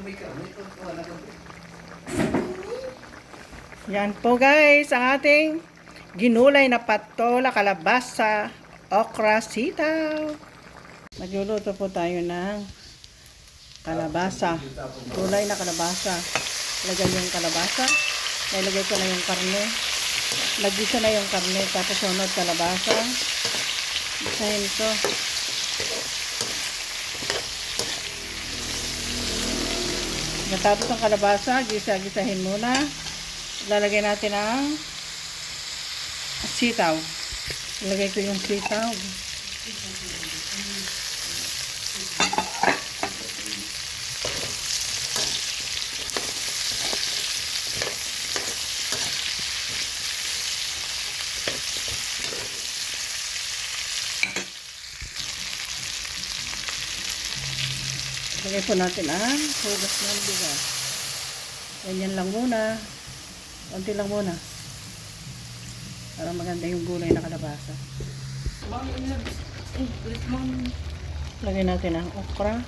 may karne. Ito, wala kang Yan po guys, ang ating ginulay na patola, kalabasa, okra, sitaw. Magluluto po tayo ng kalabasa. Gulay na kalabasa. Lagay yung kalabasa. Nilagay ko na yung karne. Nagisa na yung karne. Tapos sunod kalabasa. Isahin to. Natapos ang kalabasa, gisa-gisahin muna. Lalagay natin ang sitaw. Ilagay ko yung sitaw. Lagay po natin ang hugas ng bigas. Ganyan lang muna. Konti lang muna. Para maganda yung gulay na kalabasa. Lagay natin ang okra.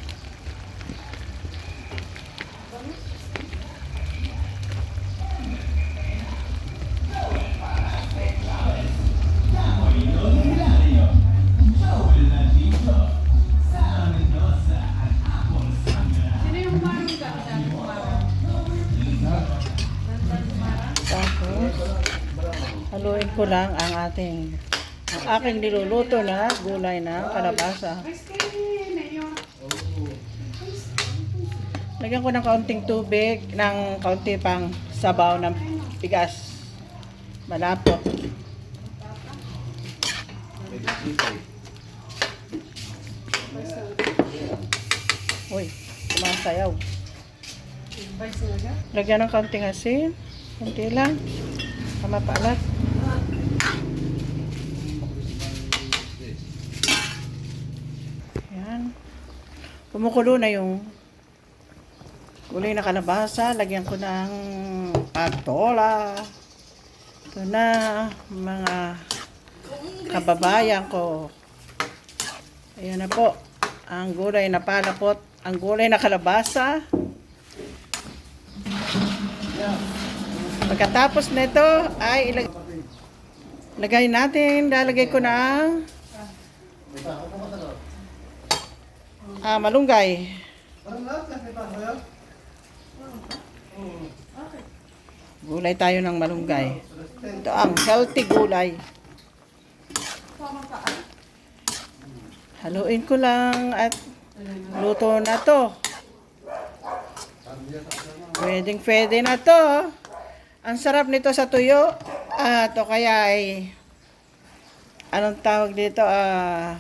Haluin ko lang ang ating ang aking niluluto na gulay na kalabasa. Lagyan ko ng kaunting tubig, ng kaunti pang sabaw ng bigas. Malapot. Uy, sumasayaw. Lagyan ng kaunting asin. Kunti lang. Tama paalat. Yan. Kumukulo na yung gulay na kalabasa. Lagyan ko ng patola. Ito na, mga kababayan ko. Ayan na po. Ang gulay na palapot. Ang gulay na kalabasa. Pagkatapos nito ay ilag lagay natin, lalagay ko ng ah, malunggay. Gulay tayo ng malunggay. Ito ang healthy gulay. Haluin ko lang at luto na to. Pwedeng pwede na to. Ang sarap nito sa tuyo. At o kaya ay anong tawag dito? Ah,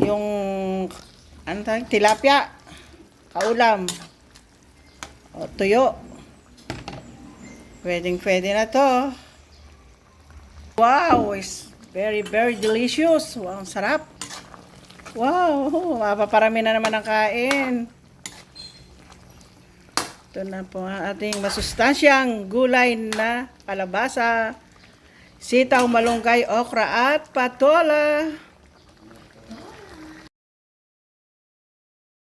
yung anong tawag? Tilapia. Kaulam. O tuyo. Pwedeng pwede na to. Wow, it's very very delicious. Wow, ang sarap. Wow, mapaparami na naman ang kain. Ito na po ang ating masustansyang gulay na kalabasa, sitaw, malunggay, okra at patola.